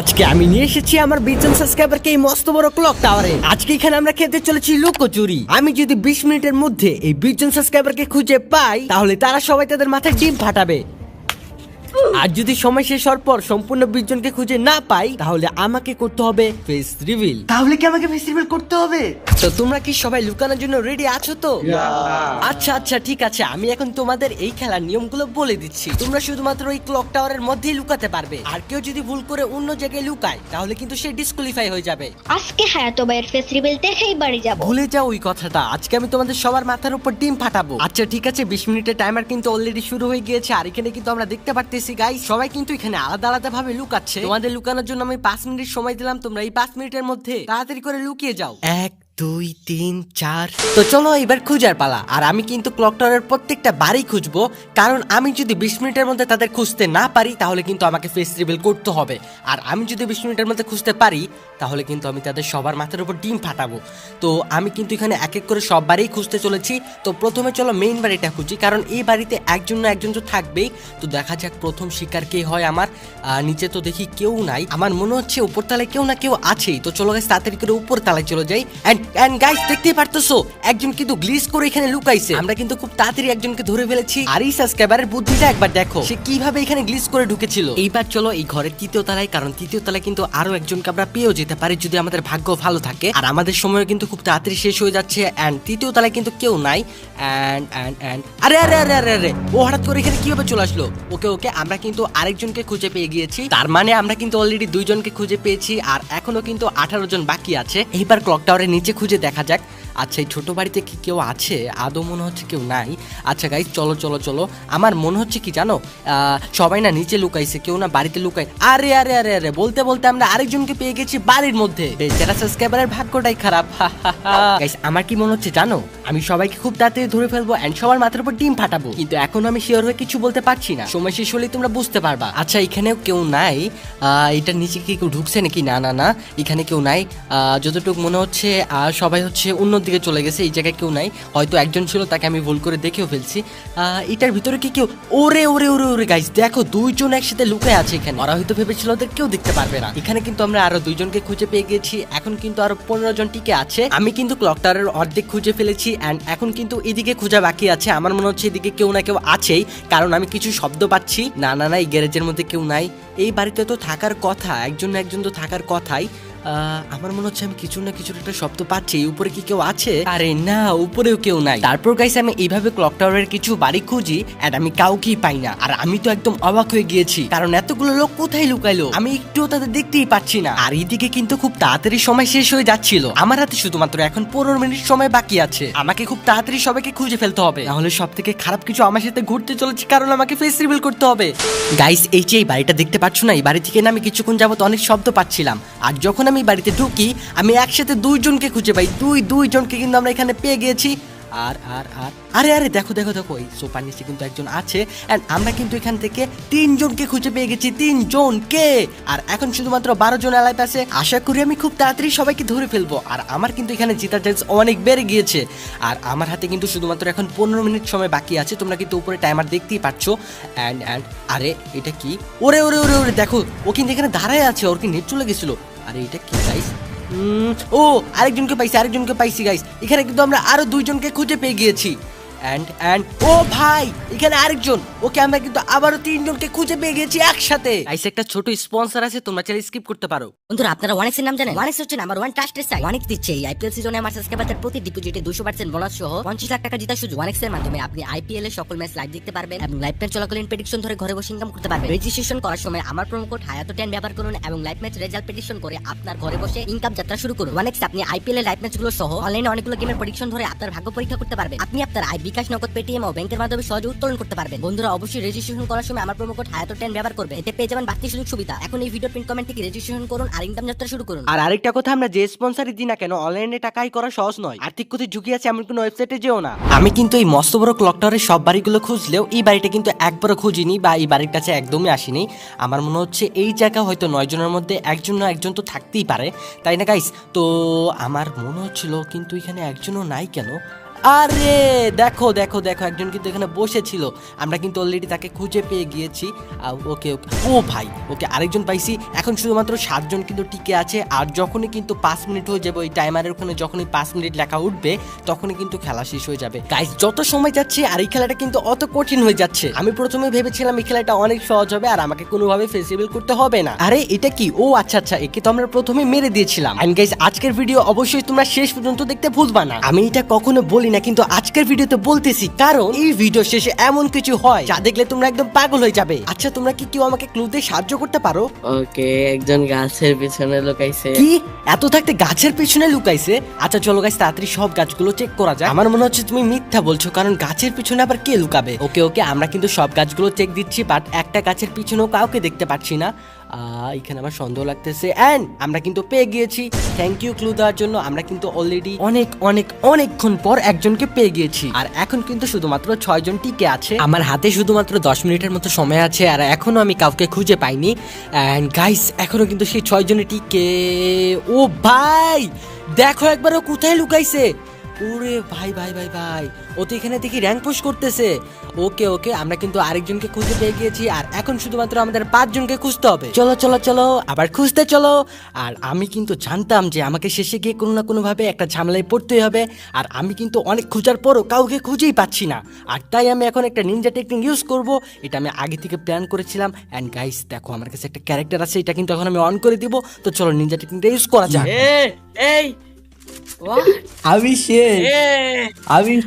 আজকে আমি নিয়ে এসেছি আমার বিজন সাবস্ক্রাইবারকে এই মস্ত বড় ক্লক টাওয়ারে আজকে এখানে আমরা খেতে চলেছি লুকোচুরি আমি যদি বিশ মিনিটের মধ্যে এই বিজন সাবস্ক্রাইবারকে খুঁজে পাই, তাহলে তারা সবাই তাদের মাথায় ডিম ফাটাবে। আর যদি সময় শেষ হওয়ার পর সম্পূর্ণ বিশ জনকে খুঁজে না পাই তাহলে আমাকে করতে হবে ফেস রিভিল তাহলে কি আমাকে ফেস্টিভ্যাল করতে হবে? তো তোমরা কি সবাই লুকানোর জন্য রেডি আছো তো? আচ্ছা আচ্ছা ঠিক আছে আমি এখন তোমাদের এই খেলার নিয়মগুলো বলে দিচ্ছি। তোমরা শুধুমাত্র এই ক্লক টাওয়ারের মধ্যেই লুকাতে পারবে। আর কেউ যদি ভুল করে অন্য জায়গায় লুকায় তাহলে কিন্তু সে ডিসকোয়ালিফাই হয়ে যাবে। আজকে হায়াতো ভাইয়ের ফেস্টিভ্যাল দেখেই বাড়ি যাব। ভুলে যাও ওই কথাটা। আজকে আমি তোমাদের সবার মাথার উপর ডিম ফাটাবো। আচ্ছা ঠিক আছে বিশ মিনিটের টাইমার কিন্তু অলরেডি শুরু হয়ে গিয়েছে। আর এখানে কিন্তু আমরা দেখতে পারতেছি গাই সবাই কিন্তু এখানে আলাদা আলাদা ভাবে লুকাচ্ছে। তোমাদের লুকানোর জন্য আমি পাঁচ মিনিট সময় দিলাম, তোমরা এই পাঁচ মিনিটের মধ্যে তাড়াতাড়ি করে লুকিয়ে যাও। এক দুই, তিন, চার। তো চলো এবার খুঁজার পালা। আর আমি কিন্তু ক্লক টাওয়ারের প্রত্যেকটা বাড়ি খুঁজবো। কারণ আমি যদি বিশ মিনিটের মধ্যে তাদের খুঁজতে না পারি, তাহলে কিন্তু আমাকে ফেস রিভিল করতে হবে। আর আমি যদি বিশ মিনিটের মধ্যে খুঁজতে পারি, তাহলে কিন্তু আমি তাদের সবার মাথার উপর ডিম ফাটাবো। তো আমি কিন্তু এখানে এক এক করে সব বাড়িই খুঁজতে চলেছি। তো প্রথমে চলো মেইন বাড়িটা খুঁজি। কারণ এই বাড়িতে একজন না একজন তো থাকবেই। তো দেখা যাক প্রথম শিকার কে হয় আমার। নিচে তো দেখি কেউ নাই। আমার মনে হচ্ছে উপরতলায় কেউ না কেউ আছেই। তো চলো গাইস তাড়াতাড়ি করে উপর তলায় চলে যাই। এন্ড এন্ড গাইস দেখতেই পারতেছো, একজন কিন্তু গ্লিচ করে এখানে লুকাইছে। আমরা কিন্তু খুব তাড়াতাড়ি একজনকে ধরে ফেলেছি। আর এই সাবস্ক্রাইবারের বুদ্ধিটা একবার দেখো, সে কীভাবে এখানে করে ঢুকেছিল। এইবার চলো এই ঘরের তৃতীয় তলায়, কারণ তৃতীয় তলায় কিন্তু আরও একজনকে আমরা পেয়েও যেতে পারি যদি আমাদের ভাগ্য ভালো থাকে। আর আমাদের সময় কিন্তু খুব তাড়াতাড়ি শেষ হয়ে যাচ্ছে এন্ড তৃতীয় তলায় কিন্তু কেউ নাই। এন্ড এন্ড এন্ড আরে আরে আরে আরে আরে, ও হঠাৎ করে এখানে কীভাবে চলে আসলো? ওকে ওকে, আমরা কিন্তু আরেকজনকে খুঁজে পেয়ে গিয়েছি। তার মানে আমরা কিন্তু অলরেডি দুইজনকে খুঁজে পেয়েছি, আর এখনও কিন্তু আঠারো জন বাকি আছে। এইবার ক্লক টাওয়ারের নিচে খুঁজে দেখা যাক। আচ্ছা এই ছোট বাড়িতে কি কেউ আছে? আদৌ মনে হচ্ছে কেউ নাই। আচ্ছা গাইজ চলো চলো চলো। আমার মনে হচ্ছে কি জানো? সবাই না নিচে লুকাইছে, কেউ না বাড়িতে লুকাই আরে আরে আরে আরে, বলতে বলতে আমরা আরেকজনকে পেয়ে গেছি বাড়ির মধ্যে। বেচারা সাবস্ক্রাইবারের ভাগ্যটাই খারাপ। আমার কি মনে হচ্ছে জানো? আমি সবাইকে খুব তাড়াতাড়ি ধরে ফেলব এন্ড সবার মাথার উপর ডিম ফাটাবো। কিন্তু এখন আমি শিওর হয়ে কিছু বলতে পারছি না। সময় শেষ হলেই তোমরা বুঝতে পারবা। আচ্ছা এখানেও কেউ নাই। এটার নিচে কি কেউ ঢুকছে নাকি? না না না। এখানে কেউ নাই। যতটুকু মনে হচ্ছে সবাই হচ্ছে অন্য দিকে চলে গেছে, এই জায়গায় কেউ নাই। হয়তো একজন ছিল, তাকে আমি ভুল করে দেখেও ফেলছি। এটার ভিতরে কি কেউ ওরে ওরে ওরে ওরে গাইস দেখো, দুইজন একসাথে লুকায় আছে এখানে। ওরা হয়তো ভেবেছিল ওদের কেউ দেখতে পারবে না। এখানে কিন্তু আমরা আরও দুইজনকে খুঁজে পেয়ে গেছি, এখন কিন্তু আরও পনেরো জন টিকে আছে। আমি কিন্তু ক্লক টাওয়ারের অর্ধেক খুঁজে ফেলেছি অ্যান্ড এখন কিন্তু এদিকে খোঁজা বাকি আছে। আমার মনে হচ্ছে এদিকে কেউ না কেউ আছেই, কারণ আমি কিছু শব্দ পাচ্ছি। না না না, এই গ্যারেজের মধ্যে কেউ নাই। এই বাড়িতে তো থাকার কথা, একজন না একজন তো থাকার কথাই। আমার মনে হচ্ছে আমি কিছু না কিছু একটা শব্দ পাচ্ছি। উপরে কি কেউ আছে? আরে না, উপরেও কেউ নাই। তারপর গাইছে আমি এইভাবে ক্লক টাওয়ারের কিছু বাড়ি খুঁজি আর আমি কাউকেই পাই না। আর আমি তো একদম অবাক হয়ে গিয়েছি। কারণ এতগুলো লোক কোথায় লুকাইলো? আমি একটুও তাদের দেখতেই পাচ্ছি না। আর এইদিকে কিন্তু খুব তাড়াতাড়ি সময় শেষ হয়ে যাচ্ছিল। আমার হাতে শুধুমাত্র এখন পনেরো মিনিট সময় বাকি আছে। আমাকে খুব তাড়াতাড়ি সবাইকে খুঁজে ফেলতে হবে। নাহলে সব থেকে খারাপ কিছু আমার সাথে ঘুরতে চলেছে কারণ আমাকে ফেস রিভিল করতে হবে। গাইস এই যে এই বাড়িটা দেখতে পাচ্ছ না? এই বাড়ি থেকে না আমি কিছুক্ষণ যাবত অনেক শব্দ পাচ্ছিলাম। আর যখন আমি বাড়িতে ঢুকি, আমি একসাথে দুইজনকে খুঁজে পাই। দুই, দুইজনকে কিন্তু আমরা এখানে পেয়ে গিয়েছি। আর আর আর, আরে আরে, দেখো দেখো দেখো, এই সোফার নিচে কিন্তু একজন আছে। এন্ড আমরা কিন্তু এখান থেকে তিনজনকে খুঁজে পেয়ে গেছি তিনজন কে আর এখন শুধুমাত্র বারো জন এলাইতে আছে। আশা করি আমি খুব তাড়াতাড়ি সবাইকে ধরে ফেলব। আর আমার কিন্তু এখানে জেতার চান্স অনেক বেড়ে গিয়েছে। আর আমার হাতে কিন্তু শুধুমাত্র এখন পনেরো মিনিট সময় বাকি আছে। তোমরা কিন্তু উপরে টাইমার দেখতেই পাচ্ছ অ্যান্ড অ্যান্ড আরে, এটা কি? ওরে ওরে ওরে ওরে, দেখো, ও কিন্তু এখানে দাঁড়ায় আছে, ওর কি নেট চলে গেছিল? আরে এটা কি গাইস ও, আরেকজনকে পাইছি আরেকজনকে পাইছি গাইস এখানে কিন্তু আমরা আরও দুইজনকে খুঁজে পেয়ে গিয়েছি। অ্যান্ড অ্যান্ড ও ভাই এখানে আরেকজন। ওকে আমরা কিন্তু আবারও তিনজনকে খুঁজে পেয়ে গেছি একসাথে। গাইস একটা ছোট স্পন্সর আছে তোমরা চাইলে স্কিপ করতে পারো। বন্ধুরা আপনারা ওয়ানেক্স নাম জানেন? ওয়ানেক্স হচ্ছে number one trusted site Onex দিচ্ছে এই আইপিএল সিজনে আমার সাবস্ক্রাইবারদের প্রতি ডিপোজিটে দুশো পার্সেন্ট বোনাস সহ পঞ্চাশ লাখ টাকা জিতার সুযোগ। ওয়ানেক্স মাধ্যমে আপনি আইপিএল এর সকল ম্যাচ লাইভ দেখতে পারবেন এবং লাইভ ম্যাচ চলাকালীন প্রেডিকশন ধরে ঘরে বসে ইনকাম করতে পারবেন। রেজিস্ট্রেশন করার সময় আমার প্রোমো কোড হায়াতো টেন ব্যবহার করুন এবং লাইভ ম্যাচ রেজাল্ট প্রেডিকশন করে আপনার ঘরে বসে ইনকাম যাত্রা শুরু করুন। ওয়ানেক্স আপনি আইপিএল এর লাইভ ম্যাচগুলো সহ অনলাইনে অনেকগুলো গেমের প্রেডিকশন ধরে আপনার ভাগ্য পরীক্ষা করতে পারবেন। আপনি আপনার আই বিকাশ নগদ পেটিএম ও ব্যাংকের মাধ্যমে সহজে উত্তোলন করতে পারবেন। বন্ধুরা অবশ্যই রেজিস্ট্রেশন করার সময় আমার প্রোমো কোড হায়াতো টেন ব্যবহার করবে এতে পেয়ে যাবেন বাড়তি সুযোগ সুবিধা। এখন এই ভিডিও প্রিন্ট কমেন্ট থেকে রেজিস্ট্রেশন করুন আর ইনকাম যাত্রা শুরু করুন। আর আরেকটা কথা আমরা যে স্পন্সরই দিই না কেন অনলাইনে টাকাই করা সহজ নয়। আর্থিক ক্ষতি ঝুঁকি আছে এমন কোনো ওয়েবসাইটে যেও না। আমি কিন্তু এই মস্ত বড় ক্লক টাওয়ারের সব বাড়িগুলো খুঁজলেও এই বাড়িটা কিন্তু একবারও খুঁজিনি বা এই বাড়ির কাছে একদমই আসিনি। আমার মনে হচ্ছে এই জায়গা হয়তো নয় জনের মধ্যে একজন না একজন তো থাকতেই পারে। তাই না গাইস তো আমার মনে হচ্ছিল কিন্তু এখানে একজনও নাই কেন? আরে দেখো দেখো দেখো, একজন কিন্তু এখানে বসেছিল। আমরা কিন্তু অলরেডি তাকে খুঁজে পেয়ে গিয়েছি। ওকে ওকে, ও ভাই, ওকে আরেকজন পাইছি। এখন শুধুমাত্র সাতজন কিন্তু টিকে আছে, আর যখনই কিন্তু পাঁচ মিনিট হয়ে যাবে ওই টাইমারের ওখানে যখনই পাঁচ মিনিট লেখা উঠবে, তখনই কিন্তু খেলা শেষ হয়ে যাবে। গাইস যত সময় যাচ্ছে, আর এই খেলাটা কিন্তু অত কঠিন হয়ে যাচ্ছে। আমি প্রথমে ভেবেছিলাম এই খেলাটা অনেক সহজ হবে, আর আমাকে কোনোভাবে ফেসিবল করতে হবে না। আরে, এটা কি? ও আচ্ছা আচ্ছা একে তো আমরা প্রথমে মেরে দিয়েছিলাম। গাইস আজকের ভিডিও অবশ্যই তোমরা শেষ পর্যন্ত দেখতে ভুলবা না। আমি এটা কখনো বলি না কিন্তু আজকের ভিডিওতে বলতেছি কারণ এই ভিডিও শেষে এমন কিছু হয় যা দেখলে তোমরা একদম পাগল হয়ে যাবে। আচ্ছা তোমরা কি কেউ আমাকে ক্লু দিয়ে সাহায্য করতে পারো? ওকে একজন গাছের পিছনে লুকাইছে। কি? এত থাকতে গাছের পিছনে লুকাইছে? আচ্ছা চলো গাছ তাড়াতাড়ি সব গাছগুলো চেক করা যায় আমার মনে হচ্ছে তুমি মিথ্যা বলছো কারণ গাছের পিছনে আবার কে লুকাবে? ওকে ওকে আমরা কিন্তু সব গাছগুলো চেক দিচ্ছি বাট একটা গাছের পিছনেও কাউকে দেখতে পাচ্ছি না। এখানে আমার সন্দেহ লাগতেছে। অ্যান্ড আমরা কিন্তু পেয়ে গিয়েছি। থ্যাংক ইউ ক্লু দেওয়ার জন্য। আমরা কিন্তু অলরেডি অনেক অনেক, অনেকক্ষণ পর একজনকে পেয়ে গিয়েছি। আর এখন কিন্তু শুধুমাত্র ছয় জন টিকে আছে। আমার হাতে শুধুমাত্র দশ মিনিটের মতো সময় আছে আর এখনও আমি কাউকে খুঁজে পাইনি। অ্যান্ড গাইস এখনও কিন্তু সেই ছয় জনের টিকে ও ভাই! দেখো একবার ও কোথায় লুকাইছে। ওরে ভাই ভাই ভাই ভাই। ও তো এখানে দেখি র্যাঙ্ক পুশ করতেছে। ওকে ওকে, আমরা কিন্তু আরেকজনকে খুঁজে পেয়ে গিয়েছি, আর এখন শুধুমাত্র আমাদের পাঁচজনকে খুঁজতে হবে। চলো চলো চলো, আবার খুঁজতে চলো। আর আমি কিন্তু জানতাম যে আমাকে শেষে গিয়ে কোনো না কোনো ভাবে একটা ঝামেলায় পড়তেই হবে, আর আমি কিন্তু অনেক খোঁজার পরও কাউকে খুঁজেই পাচ্ছি না। আর তাই আমি এখন একটা নিনজা টেকনিক ইউজ করব, এটা আমি আগে থেকে প্ল্যান করেছিলাম। অ্যান্ড গাইস দেখো, আমার কাছে একটা ক্যারেক্টার আছে, এটা কিন্তু এখন আমি অন করে দিব। তো চলো নিনজা টেকনিকটা ইউজ করা যাক। এই? আমি শেষ। আমি।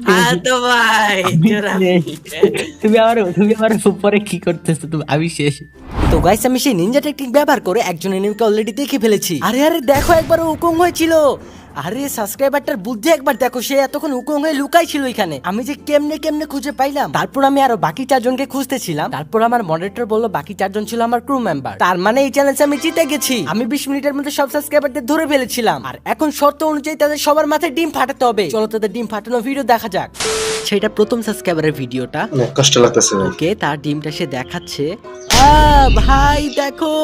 তুমি আমার তুমি আমার উপরে কি করতেছো? তুমি আমি শেষ। তো গাইস আমি সেই নিনজা টেকনিক ব্যবহার করে একজনের এনিমিকে অলরেডি দেখে ফেলেছি। আরে আরে দেখো একবার হুকুম হয়েছিল। আরে সাবস্ক্রাইবারটার বুদ্ধি একবার দেখো সে এতক্ষণ উকুং হয়ে লুকাই ছিল এখানে আমি যে কেমনে কেমনে খুঁজে পাইলাম? তারপর আমি আরও বাকি চারজনকে খুঁজতেছিলাম। তারপর আমার মডারেটর বলল বাকি চারজন ছিল আমার ক্রু মেম্বার তার মানে এই চ্যালেঞ্জে আমি জিতে গেছি। আমি বিশ মিনিটের মধ্যে সব সাবস্ক্রাইবারদের ধরে ফেলেছিলাম। আর এখন শর্ত অনুযায়ী তাদের সবার মাথায় ডিম ফাটাতে হবে। চলো তাদের ডিম ফাটানো ভিডিও দেখা যাক। সেটা প্রথম সাবস্ক্রাইবারের ভিডিওটা কষ্ট লাগতেছে ওকে তার ডিমটা সে দেখাচ্ছে। আ, ভাই দেখো।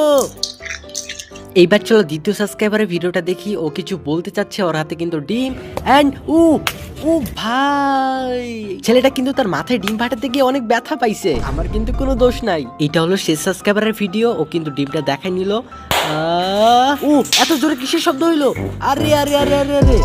এইবার চলো দ্বিতীয় সাবস্ক্রাইবারের ভিডিওটা দেখি। ও কিছু বলতে চাচ্ছে, ওর হাতে কিন্তু ডিম অ্যান্ড উ ও ভাই। ছেলেটা কিন্তু তার মাথায় ডিম ফাটাতে গিয়ে অনেক ব্যথা পাইছে। আমার কিন্তু কোনো দোষ নাই। এটা হলো শেষ সাবস্ক্রাইবারের ভিডিও ও কিন্তু ডিমটা দেখাই নিল। ও এত জোরে কিসের শব্দ হইল? আরে আরে আরে আরে আরে।